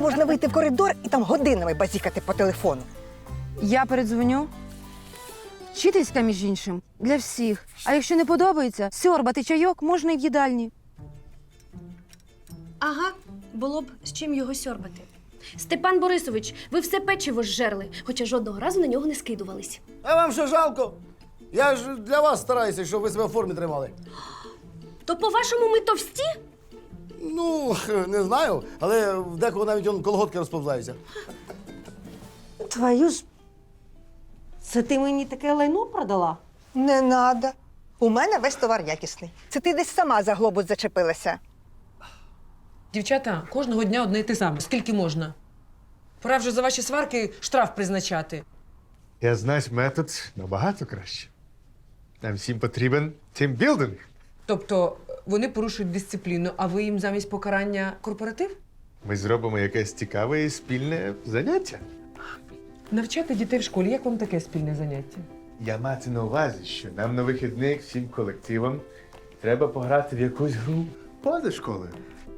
Можна вийти в коридор і там годинами базікати по телефону. Я передзвоню. Вчительська, між іншим, для всіх. А якщо не подобається, сьорбати чайок можна і в їдальні. Ага, було б з чим його сьорбати. Степан Борисович, ви все печиво зжерли, хоча жодного разу на нього не скидувались. А вам що жалко? Я ж для вас стараюся, щоб ви себе в формі тримали. То по-вашому ми товсті? Ну, не знаю, але в декого навіть он колготки розповзаються. Твою ж. Це ти мені таке лайно продала? Не надо. У мене весь товар якісний. Це ти десь сама за глобус зачепилася. Дівчата, кожного дня одне й те саме. Скільки можна? Пора вже за ваші сварки штраф призначати. Я знаю метод набагато краще. Нам всім потрібен тімбілдинг. Тобто вони порушують дисципліну, а ви їм замість покарання корпоратив? Ми зробимо якесь цікаве і спільне заняття. Навчати дітей в школі. Як вам таке спільне заняття? Я мати на увазі, що нам на вихідних всім колективам треба пограти в якусь гру поза школою.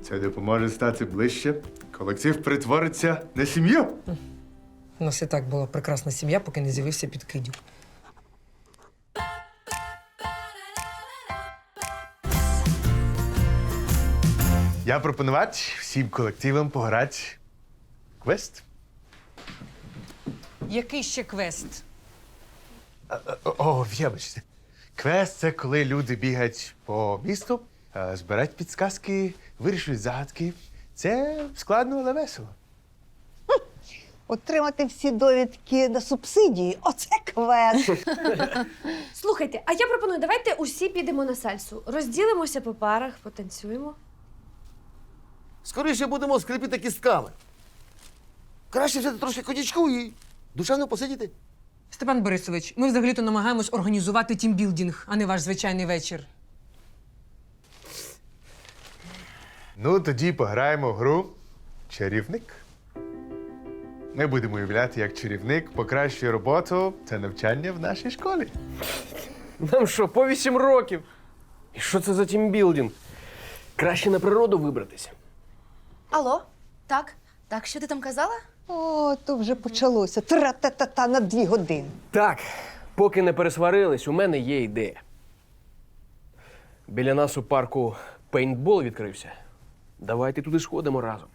Це допоможе стати ближче. Колектив перетвориться на сім'ю. У нас і так була прекрасна сім'я, поки не з'явився підкидюк. Я пропонувати всім колективам пограти в квест. Який ще квест? О, О, вибачте. Квест це коли люди бігають по місту, е, збирають підсказки, вирішують загадки. Це складно, але весело. Отримати всі довідки на субсидії оце квест. Слухайте, а я пропоную, давайте усі підемо на сальсу. Розділимося по парах, потанцюємо. Скоріше будемо скрипіти кістками. Краще взяти трошки конячку і душевно посидіти. Степан Борисович, ми взагалі-то намагаємось організувати тімбілдинг, а не ваш звичайний вечір. Ну, тоді пограємо в гру Чарівник. Ми будемо уявляти, як чарівник покращує роботу та навчання в нашій школі. Нам що, по вісім років? І що це за тімбілдинг? Краще на природу вибратися. Алло, так, так, що ти там казала? О, то вже почалося. Тра-та-та-та на дві години. Так, поки не пересварились, у мене є ідея. Біля нас у парку пейнтбол відкрився. Давайте туди сходимо разом.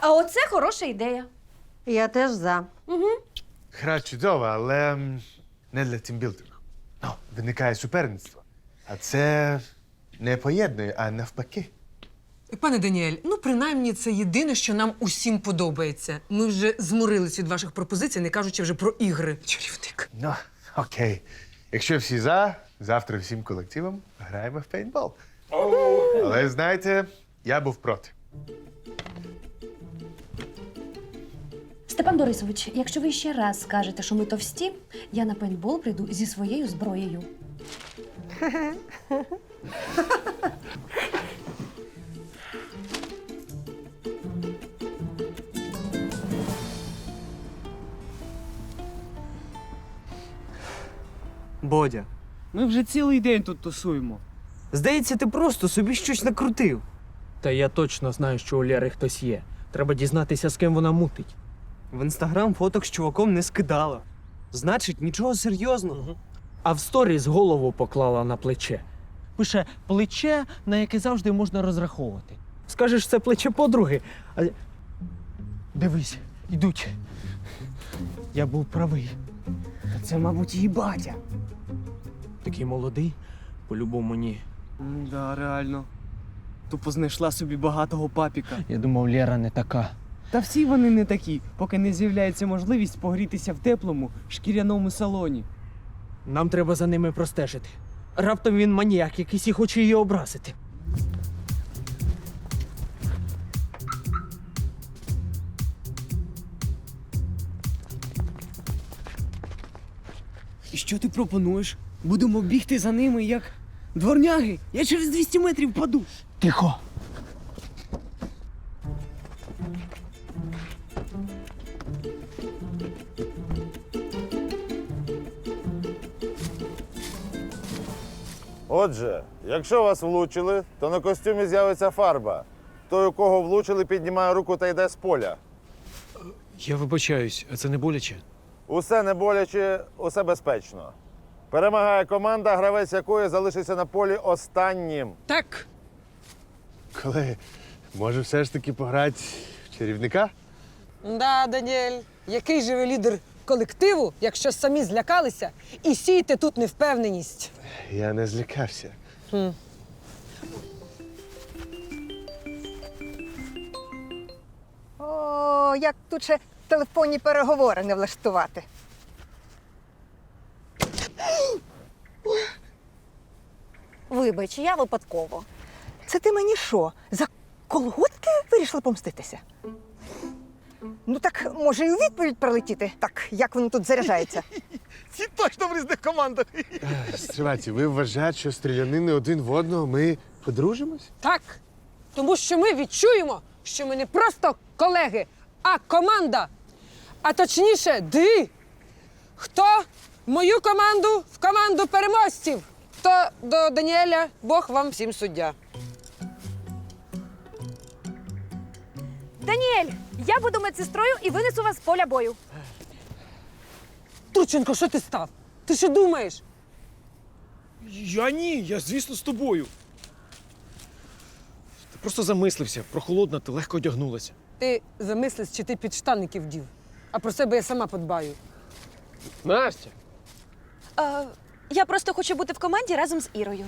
А оце хороша ідея. Я теж за. Гра чудова, але м, не для тімбілдингу. Ну, виникає суперництво. А це не поєднує, а навпаки. Пане Даніель, ну принаймні це єдине, що нам усім подобається. Ми вже зморились від ваших пропозицій, не кажучи вже про ігри. Чарівник. Ну, окей. Якщо всі за, завтра всім колективом граємо в пейнтбол. Але знаєте, я був проти. Степан Борисович, якщо ви ще раз скажете, що ми товсті, я на пейнтбол прийду зі своєю зброєю. Бодя, ми вже цілий день тут тусуємо. Здається, ти просто собі щось накрутив. Та я точно знаю, що у Лєри хтось є. Треба дізнатися, з ким вона мутить. В інстаграм фоток з чуваком не скидала. Значить, нічого серйозного. А в сторіс голову поклала на плече. Пише плече, на яке завжди можна розраховувати. Скажеш, це плече подруги. А... Дивись, йдуть. Я був правий. Та це, мабуть, її батя. Такий молодий, по-любому ні. М, Да, реально. Тупо знайшла собі багатого папіка. Я думав, Лєра не така. Та всі вони не такі, поки не з'являється можливість погрітися в теплому шкіряному салоні. Нам треба за ними простежити. Раптом він маніяк, якийсь і хоче її образити. І що ти пропонуєш? Будемо бігти за ними, як дворняги. Я через 200 метрів паду. Тихо. Отже, якщо вас влучили, то на костюмі з'явиться фарба. Той, у кого влучили, піднімає руку та йде з поля. Я вибачаюсь, а це не боляче? Усе не боляче, усе безпечно. Перемагає команда, гравець якої залишиться на полі останнім. Так. Колеги, може все ж таки пограти в чарівника? Да, Даніель, який же ви лідер колективу, якщо самі злякалися і сієте тут невпевненість? Я не злякався. О, як тут ще телефонні переговори не влаштувати. Вибач, я випадково. Це ти мені що? За колготки вирішила помститися? Ну так може і у відповідь прилетіти, так як воно тут заряджається. Ці точно в різних командах. Стривайте, ви вважаєте, що стрілянини один в одного ми подружимось? Так. Тому що ми відчуємо, що ми не просто колеги, а команда. А точніше, ди. Хто мою команду в команду переможців? То до Даніеля Бог вам всім суддя. Даніель, я буду медсестрою і винесу вас з поля бою. Турченко, що ти став? Ти що думаєш? Я ні, я звісно з тобою. Ти просто замислився, прохолодна, ти легко одягнулася. Ти замислись, чи ти підштанників вдів. А про себе я сама подбаю. Настя! Е, я просто хочу бути в команді разом з Ірою.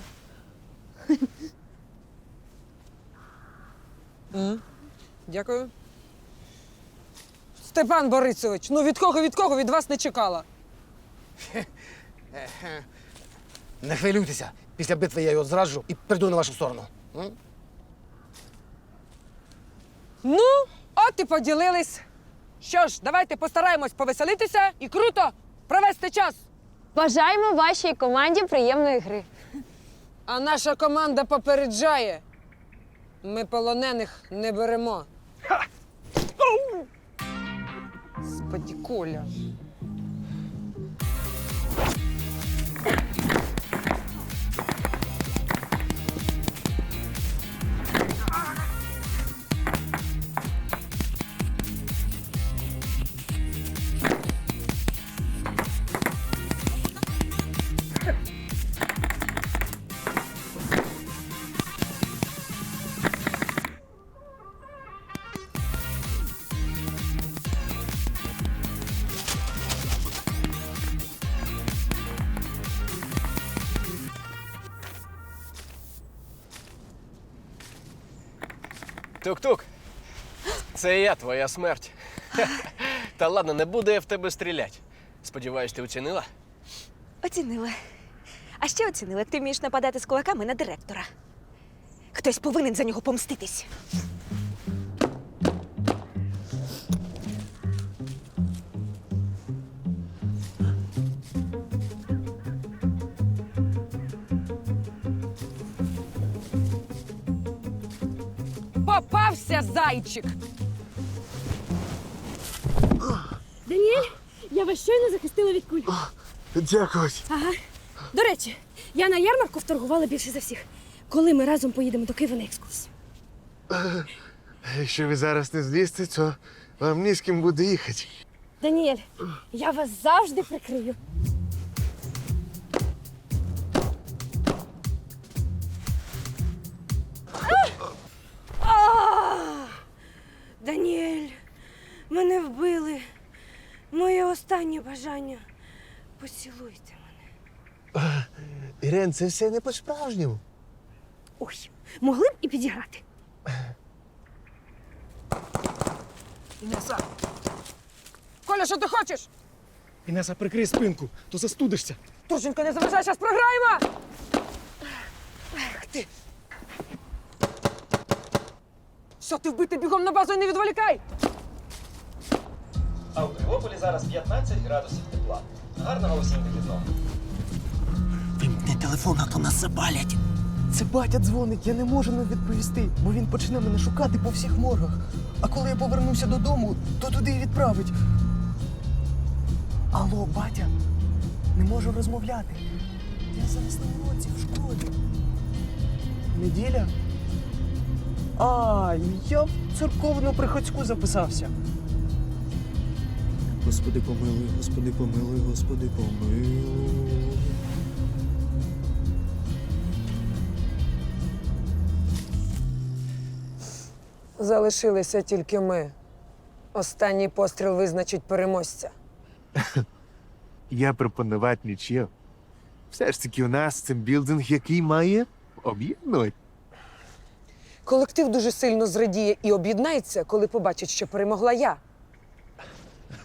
Дякую. Степан Борисович, ну від кого від кого від вас не чекала. Не хвилюйтеся. Після битви я його зраджу і прийду на вашу сторону. Ну, от і поділились. Що ж, давайте постараємось повеселитися і круто провести час. Бажаємо вашій команді приємної гри. А наша команда попереджає. Ми полонених не беремо. Господи, Тук-тук. Це я, твоя смерть. Та ладно, не буду я в тебе стріляти. Сподіваюсь, ти оцінила? Оцінила. А ще оцінила, ти вмієш нападати з кулаками на директора. Хтось повинен за нього помститись. Попався зайчик! Даніель, я вас щойно захистила від куль. Дякую. Ага. До речі, я на ярмарку вторгувала більше за всіх. Коли ми разом поїдемо до Києва на екскурсію? Якщо ви зараз не злізте, то вам ні з ким буде їхати. Даніель, я вас завжди прикрию. Бажання. Поцілуйте мене. Ірен, це все не по-справжньому. Ой, могли б і підіграти. Інеса! Коля, що ти хочеш? Інеса, прикрий спинку, то застудишся. Турченко, не заважай, зараз програємо! Ти. Що ти вбити бігом на базу і не відволікай! Кривополі зараз 15 градусів тепла. Гарного усім вихідного. Вімкни телефон, а то нас запалять. Це батя дзвонить, я не можу не відповісти, бо він почне мене шукати по всіх моргах. А коли я повернуся додому, то туди і відправить. Алло, батя, не можу розмовляти. Я зараз на уроці в школі. Неділя? А, я в церковну приходську записався. Господи помилуй, Господи помилуй, Господи помилуй. Залишилися тільки ми. Останній постріл визначить переможця. Я пропонувати нічого. Все ж таки у нас це білдинг, який має об'єднувати. Колектив дуже сильно зрадіє і об'єднається, коли побачить, що перемогла я.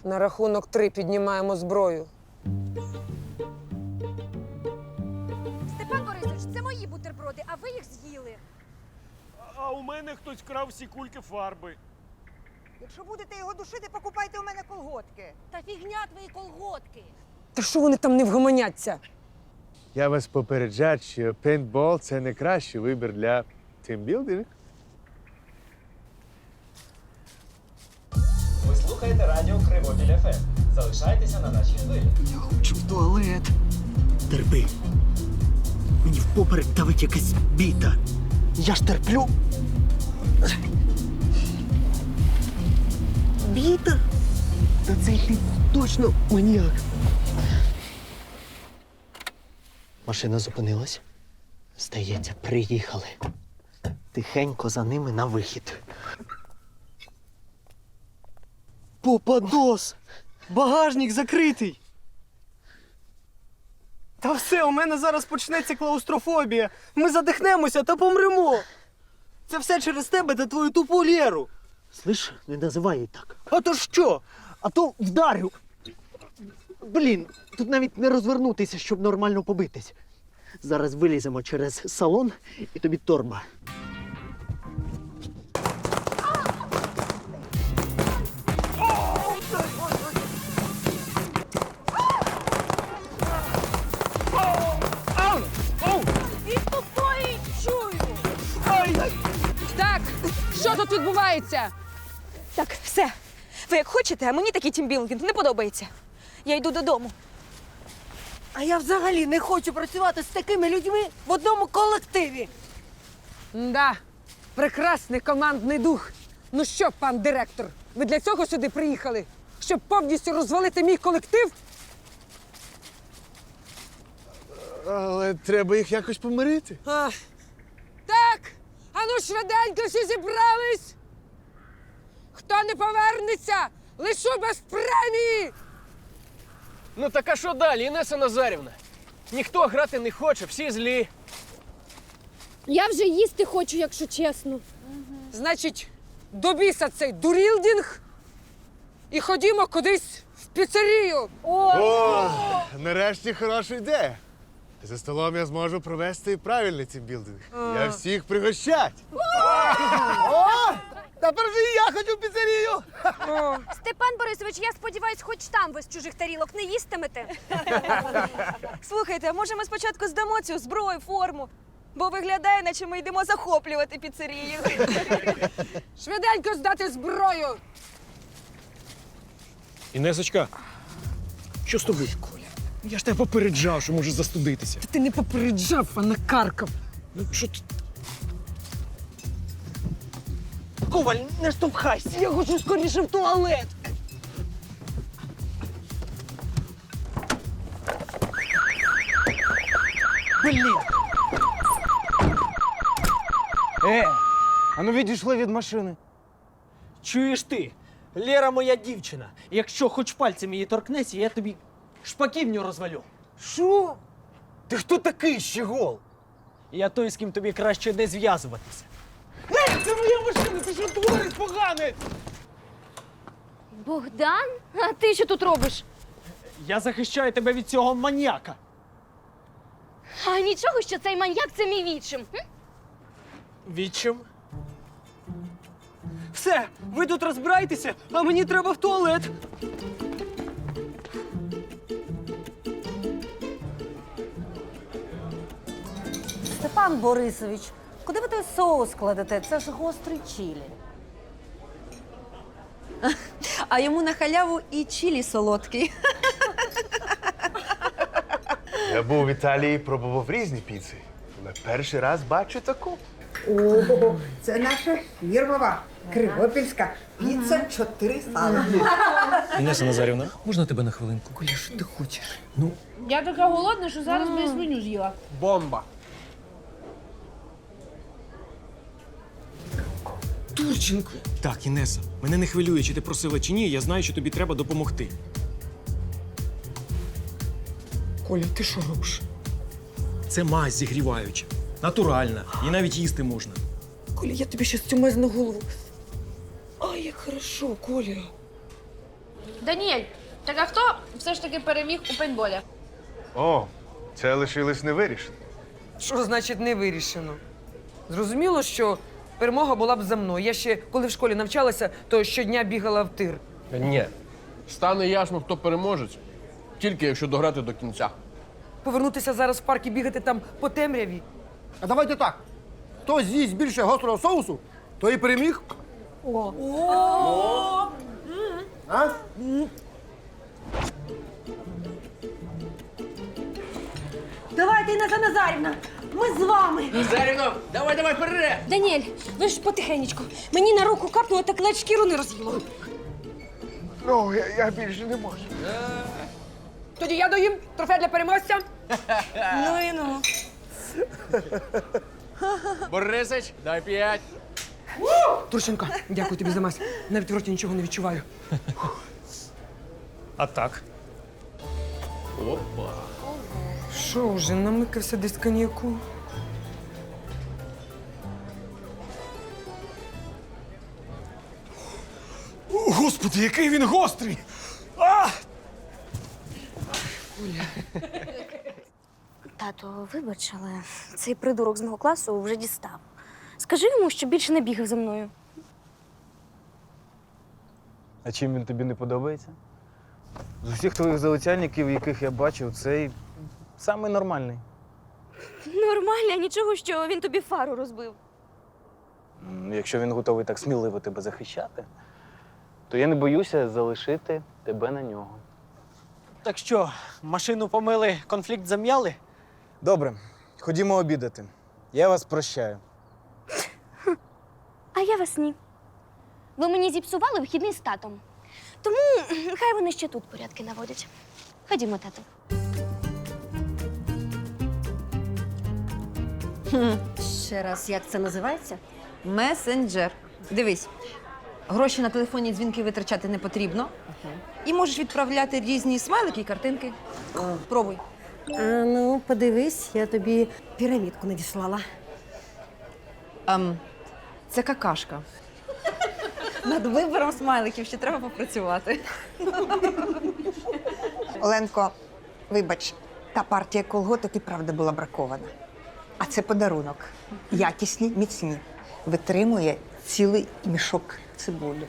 На рахунок три піднімаємо зброю. Степан Борисович, це мої бутерброди, а ви їх з'їли. А у мене хтось крав всі кульки фарби. Якщо будете його душити, покупайте у мене колготки. Та фігня твої колготки. Та що вони там не вгомоняться? Я вас попереджаю, що пейнтбол – це не кращий вибір для тимбілдингу. Слухаєте радіо Кривопіль ФМ. Залишайтеся на нашій хвилі. Я хочу в туалет. Терпи. Мені впоперек давить якась біта. Я ж терплю. Біта? Та цей ти точно маніяк. Машина зупинилась. Здається, приїхали. Тихенько за ними на вихід. Попадос! Багажник закритий. Та все, у мене зараз почнеться клаустрофобія. Ми задихнемося та помремо. Це все через тебе та твою тупу Лєру. Слиш, не називай її так. А то що? А то вдарю. Блін, тут навіть не розвернутися, щоб нормально побитись. Зараз виліземо через салон і тобі торба. Тут відбувається? Так, все. Ви як хочете, а мені такий тімбілдинг не подобається. Я йду додому. А я взагалі не хочу працювати з такими людьми в одному колективі. Да, прекрасний командний дух. Ну що, пан директор, ви для цього сюди приїхали? Щоб повністю розвалити мій колектив? Але треба їх якось помирити. А, ану швиденько всі зібрались. Хто не повернеться, лишу без премії. Ну так а що далі, Інеса Назарівна? Ніхто грати не хоче, всі злі. Я вже їсти хочу, якщо чесно. Значить, до біса цей дурілдінг і ходімо кудись в піцерію. О, нарешті хороша ідея. За столом я зможу провести правильний тимбілдинг. Я всіх пригощать. О! Тепер же і я хочу в піцерію. Степан Борисович, я сподіваюсь, хоч там ви з чужих тарілок не їстимете. Слухайте, а може ми спочатку здамо цю зброю, форму? Бо виглядає, наче ми йдемо захоплювати піцерію. Швиденько здати зброю. Інесочка, що з тобою? Я ж тебе попереджав, що може застудитися. Та ти не попереджав, а накаркав. Ну, що ти? Коваль, не штовхайся! Я хочу скоріше в туалет! Блін! Е, а ну відійшли від машини. Чуєш ти? Лера моя дівчина. Якщо хоч пальцем її торкнеться, я тобі шпаківню розвалю. Що? Ти хто такий щегол? Я той, з ким тобі краще не зв'язуватися. Ей, це моя машина, ти що твориш поганець? Богдан? А ти що тут робиш? Я захищаю тебе від цього маніяка. А нічого, що цей маньяк це мій відчим. м? Відчим? Все, ви тут розбирайтеся, а мені треба в туалет. Степан Борисович, куди ви той соус кладете? Це ж гострий чилі. А йому на халяву і чилі солодкий. Я був в Італії, пробував різні піци. Але перший раз бачу таку. О, це наша фірмова Кривопільська піца 4 сала. Інеса Назарівна, можна тебе на хвилинку? Коля, що ти хочеш? Ну, Я така голодна, що зараз би свиню з'їла. Бомба. Турченко! Так, Інеса, мене не хвилює, чи ти просила чи ні, я знаю, що тобі треба допомогти. Коля, ти що робиш? Це мазь зігріваюча. Натуральна. І навіть їсти можна. Коля, я тобі щас цю мазь на голову. Ай, як хорошо, Коля. Даніель, так а хто все ж таки переміг у пейнтболі? О, це лишилось невирішено. Що значить не вирішено? Зрозуміло, що перемога була б за мною. Я ще коли в школі навчалася, то щодня бігала в тир. Ні. Стане ясно, хто переможець, тільки якщо дограти до кінця. Повернутися зараз в парк і бігати там по темряві. А давайте так. Хто з'їсть більше гострого соусу, той і переміг. А? Давайте, Інеса Назарівна, ми з вами. Заріно, давай, давай, вперед! Даніель, ви ж потихенечку. Мені на руку капнуло, так ледь шкіру не роз'їло. Ну, я, я більше не можу. Тоді я доїм трофей для переможця. Ну і ну. Борисич, дай п'ять. Турченко, дякую тобі за мазь. Навіть в роті нічого не відчуваю. А так? Що вже, намикався десь коньяку? О, Господи, який він гострий! А! Тато, вибач, але цей придурок з мого класу вже дістав. Скажи йому, що більше не бігав за мною. А чим він тобі не подобається? З усіх твоїх залицяльників, яких я бачив, цей самий нормальний. Нормально, нічого, що він тобі фару розбив. М, Якщо він готовий так сміливо тебе захищати, то я не боюся залишити тебе на нього. Так що, машину помили, конфлікт зам'яли? Добре, ходімо обідати. Я вас прощаю. А я вас ні. Ви мені зіпсували вихідний з татом. Тому хай вони ще тут порядки наводять. Ходімо, тату. Ще раз, як це називається? Месенджер. Дивись, гроші на телефонні дзвінки витрачати не потрібно. І можеш відправляти різні смайлики і картинки. Пробуй. ну, подивись, я тобі пірамідку надіслала. Ем, це какашка. Над вибором смайликів ще треба попрацювати. Оленко, вибач, та партія колготок і правда була бракована. А це подарунок. Якісні, міцні. Витримує цілий мішок цибулі.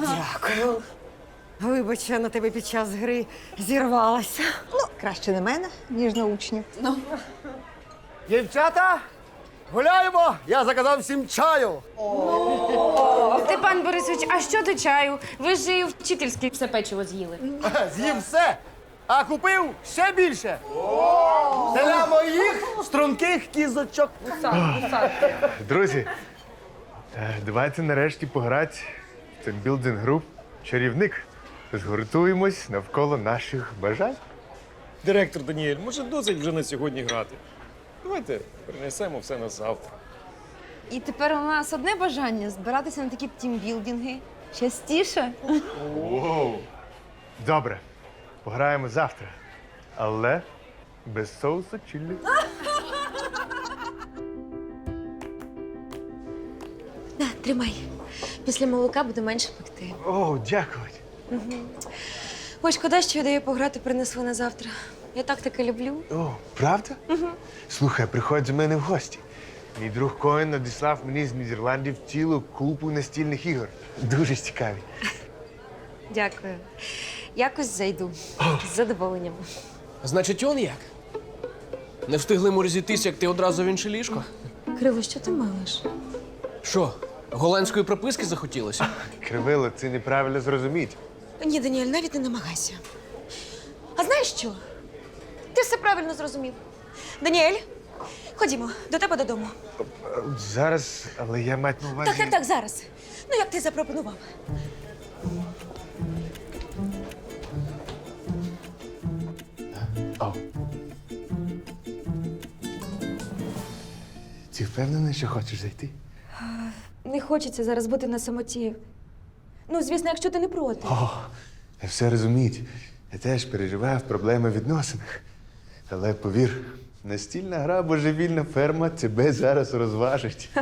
Дякую. Вибач, я на тебе під час гри зірвалася. Ну, краще на мене, ніж на учнів. Дівчата, гуляємо! Я заказав всім чаю. Степан Борисович, а що до чаю? Ви ж і вчительське все печиво з'їли. З'їв все, а купив ще більше. Для моїх струнких кізочок. Друзі, е, давайте нарешті пограти в тимбілдинг гру Чарівник. Згуртуємось навколо наших бажань. Директор Даніель, може досить вже на сьогодні грати? Давайте перенесемо все на завтра. І тепер у нас одне бажання збиратися на такі тімбілдинги. Частіше. Добре, пограємо завтра. Але без соусу чилі. На, тримай. Після молока буде менше пекти. О, дякую. Ой, шкода, що ідею пограти принесли на завтра. Я так таке люблю. О, правда? Угу. Слухай, приходь до мене в гості. Мій друг Коен надіслав мені з Нідерландів цілу купу настільних ігор. Дуже цікаві. Дякую. Якось зайду. З задоволенням. Значить, он як? Не встигли ми розійтись, як ти одразу в інше ліжко? Крило, що ти малиш? Що, голландської прописки захотілося? Кривило, це неправильно зрозуміть. Ні, Даніель, навіть не намагайся. А знаєш що? Ти все правильно зрозумів. Даніель, Ходімо, до тебе додому. Зараз, але я мать на увазі. Так, так, так, зараз. Ну, як ти запропонував. О. Ти впевнений, що хочеш зайти? Не хочеться зараз бути на самоті. Ну, звісно, якщо ти не проти. О, я все розумію. Я теж переживав проблеми в відносинах. Але повір, настільна гра божевільна ферма тебе зараз розважить.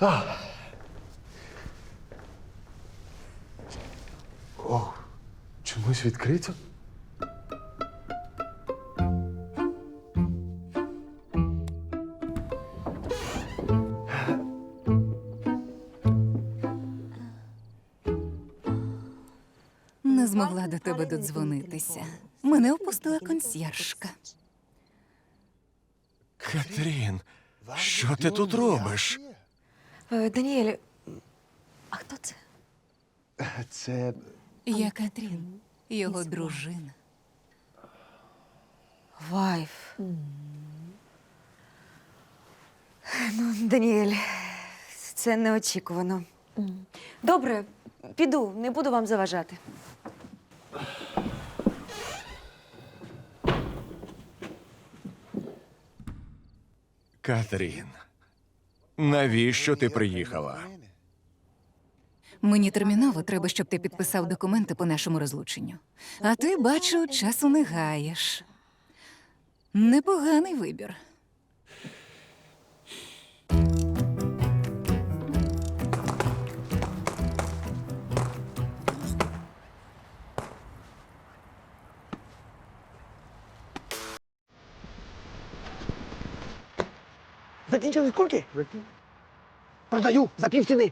А. О, чомусь відкрито? До тебе додзвонитися. Мене опустила консьєржка. Катрін, що ти тут робиш? Е, Даніель, а хто це? Це Я Катрін, його дружина. Вайф. Ну, Даніель, це неочікувано. Добре, піду, не буду вам заважати. Катрін, навіщо ти приїхала? Мені терміново треба, щоб ти підписав документи по нашому розлученню. А ти, бачу, часу не гаєш. Непоганий вибір. Закінчили скільки? Продаю за пів ціни.